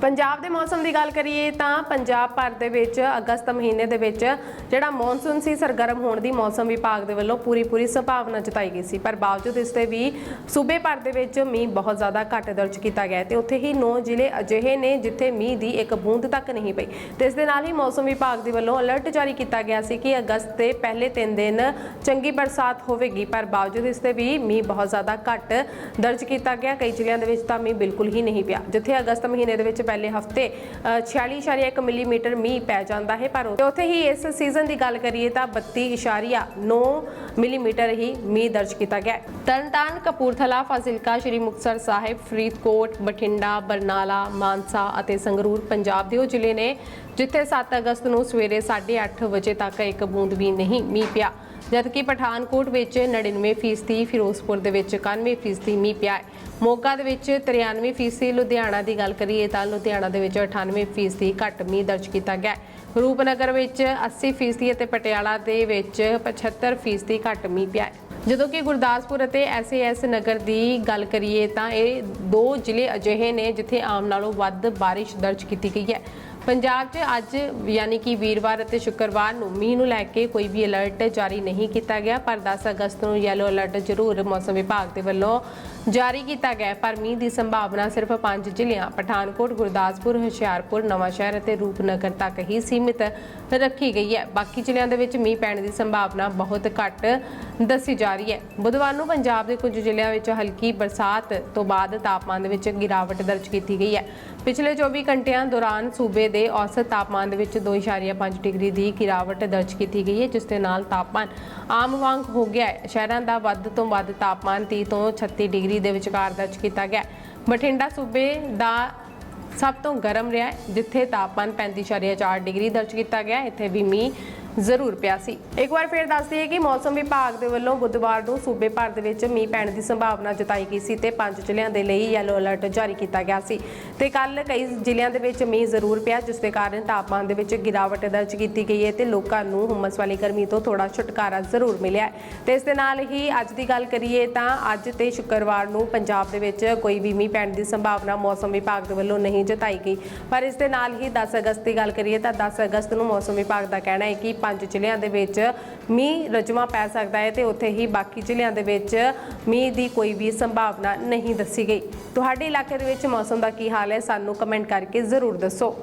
ਪੰਜਾਬ ਦੇ ਮੌਸਮ ਦੀ ਗੱਲ ਕਰੀਏ ਤਾਂ ਪੰਜਾਬ ਭਰ ਦੇ ਵਿੱਚ ਅਗਸਤ ਮਹੀਨੇ ਦੇ ਵਿੱਚ ਜਿਹੜਾ ਮੌਨਸੂਨ ਸੀ, ਸਰਗਰਮ ਹੋਣ ਦੀ ਮੌਸਮ ਵਿਭਾਗ ਦੇ ਵੱਲੋਂ ਪੂਰੀ ਪੂਰੀ ਸੰਭਾਵਨਾ ਜਤਾਈ ਗਈ ਸੀ। ਪਰ ਬਾਵਜੂਦ ਇਸ 'ਤੇ ਵੀ ਸੂਬੇ ਭਰ ਦੇ ਵਿੱਚ ਮੀਂਹ ਬਹੁਤ ਜ਼ਿਆਦਾ ਘੱਟ ਦਰਜ ਕੀਤਾ ਗਿਆ ਹੈ ਤੇ ਉੱਥੇ ਹੀ 9 ਜ਼ਿਲ੍ਹੇ ਅਜਿਹੇ ਨੇ ਜਿੱਥੇ ਮੀਂਹ ਦੀ ਇੱਕ ਬੂੰਦ ਤੱਕ ਨਹੀਂ ਪਈ। ਤੇ ਇਸ ਦੇ ਨਾਲ ਹੀ ਮੌਸਮ ਵਿਭਾਗ ਦੇ ਵੱਲੋਂ ਅਲਰਟ ਜਾਰੀ ਕੀਤਾ ਗਿਆ ਸੀ ਕਿ ਅਗਸਤ ਦੇ ਪਹਿਲੇ 3 ਦਿਨ ਚੰਗੀ ਬਰਸਾਤ ਹੋਵੇਗੀ, ਪਰ ਬਾਵਜੂਦ ਇਸ 'ਤੇ ਵੀ ਮੀਂਹ ਬਹੁਤ ਜ਼ਿਆਦਾ ਘੱਟ ਦਰਜ ਕੀਤਾ ਗਿਆ। ਕਈ ਜ਼ਿਲ੍ਹਿਆਂ ਦੇ ਵਿੱਚ ਤਾਂ ਮੀਂਹ ਬਿਲਕੁਲ ਹੀ ਨਹੀਂ ਪਿਆ, ਜਿੱਥੇ ਅਗਸਤ ਮਹੀਨੇ ਦੇ ਵਿੱਚ ਪਹਿਲੇ ਹਫ਼ਤੇ 46.1 ਮਿਲੀਮੀਟਰ ਮੀਂਹ ਪੈ ਜਾਂਦਾ ਹੈ, ਪਰ ਉੱਥੇ ਹੀ ਇਸ ਸੀਜ਼ਨ ਦੀ ਗੱਲ ਕਰੀਏ ਤਾਂ 32.9 ਮਿਲੀਮੀਟਰ ਹੀ ਮੀਂਹ ਦਰਜ ਕੀਤਾ ਗਿਆ ਤਰਨਤਾਰਨ, ਕਪੂਰਥਲਾ, ਫਾਜ਼ਿਲਕਾ, ਸ਼੍ਰੀ ਮੁਕਤਸਰ ਸਾਹਿਬ, ਫਰੀਦਕੋਟ, ਬਠਿੰਡਾ, ਬਰਨਾਲਾ, ਮਾਨਸਾ ਅਤੇ ਸੰਗਰੂਰ, ਪੰਜਾਬ ਦੇ ਉਹ ਜ਼ਿਲ੍ਹੇ ਨੇ ਜਿੱਥੇ 7 ਅਗਸਤ ਨੂੰ ਸਵੇਰੇ 8:30 ਵਜੇ ਤੱਕ ਇੱਕ ਬੂੰਦ ਵੀ ਨਹੀਂ ਮੀਂਹ ਪਿਆ। ਜਦਕਿ ਪਠਾਨਕੋਟ ਵਿੱਚ 99% ਫਿਰੋਜ਼ਪੁਰ ਦੇ ਵਿੱਚ 91% ਮੀਂਹ ਪਿਆ ਹੈ। ਮੋਗਾ ਦੇ ਵਿੱਚ 93% ਲੁਧਿਆਣਾ ਦੀ ਗੱਲ ਕਰੀਏ ਤਾਂ ਲੁਧਿਆਣਾ ਦੇ ਵਿੱਚ 98% ਘੱਟ ਮੀਂਹ ਦਰਜ ਕੀਤਾ ਗਿਆ ਰੂਪਨਗਰ ਵਿੱਚ 80% ਅਤੇ ਪਟਿਆਲਾ ਦੇ ਵਿੱਚ 75% ਘੱਟ ਮੀਂਹ ਪਿਆ ਹੈ। ਜਦੋਂ ਕਿ ਗੁਰਦਾਸਪੁਰ ਅਤੇ ਐਸਏਐਸ ਨਗਰ ਦੀ ਗੱਲ ਕਰੀਏ ਤਾਂ ਇਹ ਦੋ ਜ਼ਿਲ੍ਹੇ ਅਜਿਹੇ ਨੇ ਜਿੱਥੇ ਆਮ ਨਾਲੋਂ ਵੱਧ ਬਾਰਿਸ਼ ਦਰਜ ਕੀਤੀ ਗਈ ਹੈ। ਪੰਜਾਬ 'ਚ ਅੱਜ ਯਾਨੀ ਕਿ ਵੀਰਵਾਰ ਅਤੇ ਸ਼ੁੱਕਰਵਾਰ ਨੂੰ ਮੀਂਹ ਨੂੰ ਲੈ ਕੇ ਕੋਈ ਵੀ ਅਲਰਟ ਜਾਰੀ ਨਹੀਂ ਕੀਤਾ ਗਿਆ, ਪਰ 10 ਅਗਸਤ ਨੂੰ ਯੈਲੋ ਅਲਰਟ ਜ਼ਰੂਰ ਮੌਸਮ ਵਿਭਾਗ ਦੇ ਵੱਲੋਂ ਜਾਰੀ ਕੀਤਾ ਗਿਆ ਪਰ ਮੀਂਹ ਦੀ ਸੰਭਾਵਨਾ ਸਿਰਫ 5 ਜ਼ਿਲ੍ਹਿਆਂ, ਪਠਾਨਕੋਟ, ਗੁਰਦਾਸਪੁਰ, ਹੁਸ਼ਿਆਰਪੁਰ ਨਵਾਂਸ਼ਹਿਰ ਅਤੇ ਰੂਪਨਗਰ ਤੱਕ ਹੀ ਸੀਮਿਤ ਰੱਖੀ ਗਈ ਹੈ। ਬਾਕੀ ਜ਼ਿਲ੍ਹਿਆਂ ਦੇ ਵਿੱਚ ਮੀਂਹ ਪੈਣ ਦੀ ਸੰਭਾਵਨਾ ਬਹੁਤ ਘੱਟ ਦੱਸੀ ਜਾ ਰਹੀ ਹੈ। ਬੁੱਧਵਾਰ ਨੂੰ ਪੰਜਾਬ ਦੇ ਕੁਝ ਜ਼ਿਲ੍ਹਿਆਂ ਵਿੱਚ ਹਲਕੀ ਬਰਸਾਤ ਤੋਂ ਬਾਅਦ ਤਾਪਮਾਨ ਦੇ ਵਿੱਚ ਗਿਰਾਵਟ ਦਰਜ ਕੀਤੀ ਗਈ ਹੈ। ਪਿਛਲੇ 24 ਘੰਟਿਆਂ ਦੌਰਾਨ ਸੂਬੇ ਦੇ ਔਸਤ ਤਾਪਮਾਨ ਦੇ ਵਿੱਚ 2.5 ਡਿਗਰੀ ਦੀ ਗਿਰਾਵਟ ਦਰਜ ਕੀਤੀ ਗਈ ਹੈ, ਜਿਸ ਦੇ ਨਾਲ ਤਾਪਮਾਨ ਆਮ ਵਾਂਗ ਹੋ ਗਿਆ ਹੈ। ਸ਼ਹਿਰਾਂ ਦਾ ਵੱਧ ਤੋਂ ਵੱਧ ਤਾਪਮਾਨ 30 ਤੋਂ 36 ਡਿਗਰੀ ਦੇ ਵਿਚਕਾਰ ਦਰਜ ਕੀਤਾ ਗਿਆ ਬਠਿੰਡਾ ਸੂਬੇ ਦਾ ਸਭ ਤੋਂ ਗਰਮ ਰਿਹਾ ਜਿੱਥੇ ਤਾਪਮਾਨ 35.4 ਡਿਗਰੀ ਦਰਜ ਕੀਤਾ ਗਿਆ ਇੱਥੇ ਵੀ ਮੀਂਹ ਜ਼ਰੂਰ ਪਿਆ ਸੀ। ਇੱਕ ਵਾਰ ਫਿਰ ਦੱਸ ਦਈਏ ਕਿ ਮੌਸਮ ਵਿਭਾਗ ਦੇ ਵੱਲੋਂ ਬੁੱਧਵਾਰ ਨੂੰ ਸੂਬੇ ਭਰ ਦੇ ਵਿੱਚ ਮੀਂਹ ਪੈਣ ਦੀ ਸੰਭਾਵਨਾ ਜਤਾਈ ਗਈ ਸੀ ਤੇ ਪੰਜ ਜ਼ਿਲ੍ਹਿਆਂ ਦੇ ਲਈ ਯੈਲੋ ਅਲਰਟ ਜਾਰੀ ਕੀਤਾ ਗਿਆ ਸੀ। ਤੇ ਕੱਲ ਕਈ ਜ਼ਿਲ੍ਹਿਆਂ ਦੇ ਵਿੱਚ ਮੀਂਹ ਜ਼ਰੂਰ ਪਿਆ, ਜਿਸ ਦੇ ਕਾਰਨ ਤਾਪਮਾਨ ਦੇ ਵਿੱਚ ਗਿਰਾਵਟ ਦਰਜ ਕੀਤੀ ਗਈ ਹੈ ਤੇ ਲੋਕਾਂ ਨੂੰ ਹੁਮਸ ਵਾਲੀ ਗਰਮੀ ਤੋਂ ਥੋੜਾ ਛੁਟਕਾਰਾ ਜ਼ਰੂਰ ਮਿਲਿਆ ਹੈ। ਤੇ ਇਸ ਦੇ ਨਾਲ ਹੀ ਅੱਜ ਦੀ ਗੱਲ ਕਰੀਏ ਤਾਂ ਅੱਜ ਤੇ ਸ਼ੁੱਕਰਵਾਰ ਨੂੰ ਪੰਜਾਬ ਦੇ ਵਿੱਚ ਕੋਈ ਵੀ ਮੀਂਹ ਪੈਣ ਦੀ ਸੰਭਾਵਨਾ ਮੌਸਮ ਵਿਭਾਗ ਦੇ ਵੱਲੋਂ ਨਹੀਂ ਜਤਾਈ ਗਈ। ਪਰ ਇਸ ਦੇ ਨਾਲ ਹੀ 10 ਅਗਸਤ ਦੀ ਗੱਲ ਕਰੀਏ ਤਾਂ 10 ਅਗਸਤ ਨੂੰ ਮੌਸਮ ਵਿਭਾਗ ਦਾ ਕਹਿਣਾ ਹੈ ਕਿ ਪੰਜ ਜ਼ਿਲ੍ਹਿਆਂ ਦੇ ਵਿੱਚ ਮੀਂਹ ਰਜਮਾ ਪੈ ਸਕਦਾ ਹੈ ਤੇ ਉੱਥੇ ਹੀ ਬਾਕੀ ਜ਼ਿਲ੍ਹਿਆਂ ਦੇ ਵਿੱਚ ਮੀਂਹ ਦੀ ਕੋਈ ਵੀ ਸੰਭਾਵਨਾ ਨਹੀਂ ਦੱਸੀ ਗਈ। ਤੁਹਾਡੇ ਇਲਾਕੇ ਦੇ ਵਿੱਚ ਮੌਸਮ ਦਾ ਕੀ ਹਾਲ ਹੈ? ਸਾਨੂੰ ਕਮੈਂਟ ਕਰਕੇ ਜ਼ਰੂਰ ਦੱਸੋ।